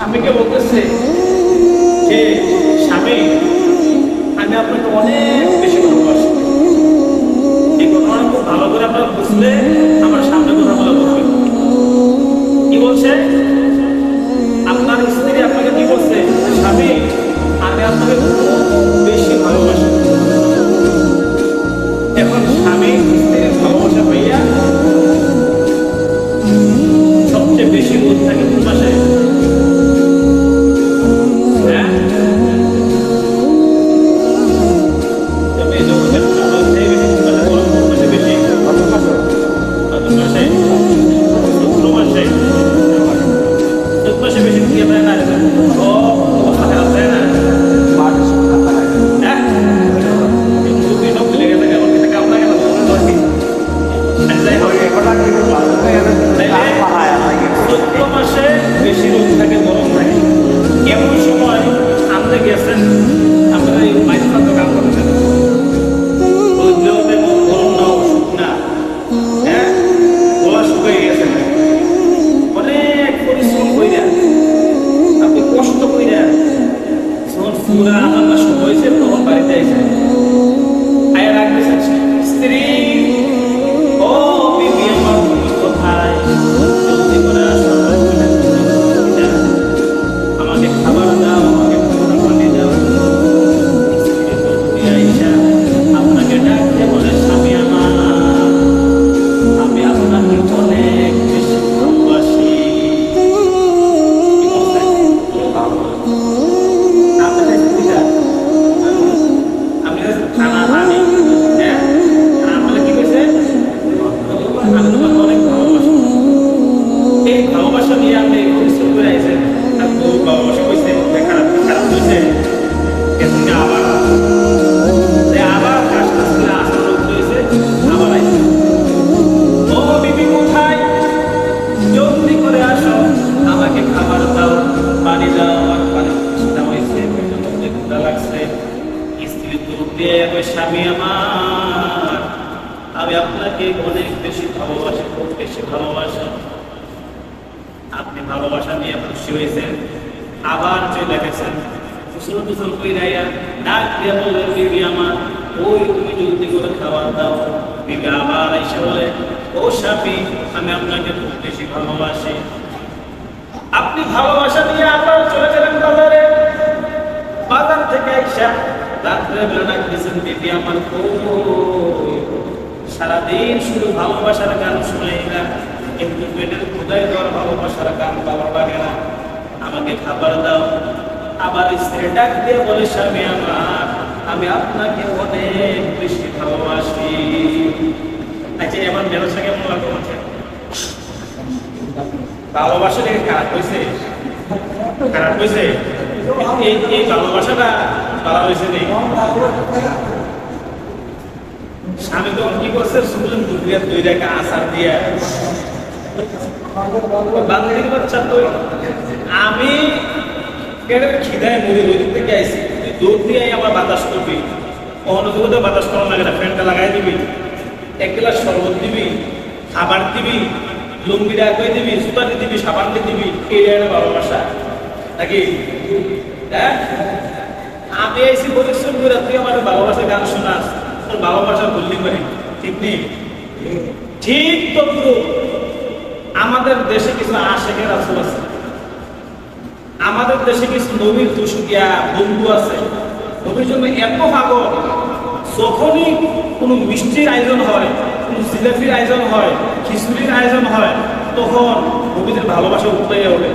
স্বামীকে বলতেছে যে স্বামী আমি আপনাকে অনেক বেশি ভালোবাসি। এসে আয়া রাখতেছেন স্ত্রী ও আমার তুমি কোথায় জলদি করে আসো আমাকে খাবার দাও আমাকে পানি দাও আপনাকে ডাক দিয়ে দিয়ে স্বামী আমার, আমি আপনাকে অনেক বেশি ভালোবাসি, খুব বেশি ভালোবাসি। আপনি ভালোবাসা নিয়ে খুশি হয়েছেন, আবার চলে গেছেন। দিয়ে এসে আপনি ভালোবাসা নিয়ে আবার চলে গেলেন বাজারে। বাজার থেকে আইসা সারাদিন শুধু ভালোবাসার গান শুনাইলাম কিন্তু পেটের ক্ষুদায় দেওয়ার ভালোবাসার গান ভালো লাগে না আমাকে খাবার দাও। আবার স্ত্রী ডাক দিয়ে বলে, স্বামী আমার, আমি আপনাকে অনেক বেশি ভালোবাসি। আচ্ছা এবার ব্যবসা কেমন লাগল ভালোবাসা থেকে খারাপ হয়েছে? খারাপ হয়েছে? এই ভালোবাসাটা ভালো হয়েছে নেই। স্বামী তখন কি করছে? শুনলেন দুপুরে দুই রেখা আসার দিয়ে। বান্ধবীর বাচ্চা তো। আমি খিদায় মুড়ি ওই দিক থেকে আইসি তুই দৌড় দিয়ে আমার বাতাস করবি। কখনো তো বাতাস করা লাগে না, ফ্যানটা লাগাই দিবি। এক গ্লাস শরবত দিবি, খাবার দিবি লুঙ্গিটা কই দিবি সুতাটি দিবি, সাবান দিবি। এই ভালোবাসা। নাকি? হ্যাঁ? আমি আইসি পরিশ্রম করে তুই আমার ভালোবাসা গান শোনাস। তোর ভালোবাসা বললি পারি ঠিক নেই? ঠিক তদ্রুপ। আমাদের দেশে কিছু আশেখের রাসুল আছে। আমাদের দেশে কিছু নবীর দুষ্কিয়া বন্ধু আছে। নবীর জন্য এত পাগল। যখনই কোনো মিষ্টির আয়োজন হয়, কোনো জিলাপির আয়োজন হয়, খিচুড়ির আয়োজন হয়, তখন নবীদের ভালোবাসা উঠতে ওঠে।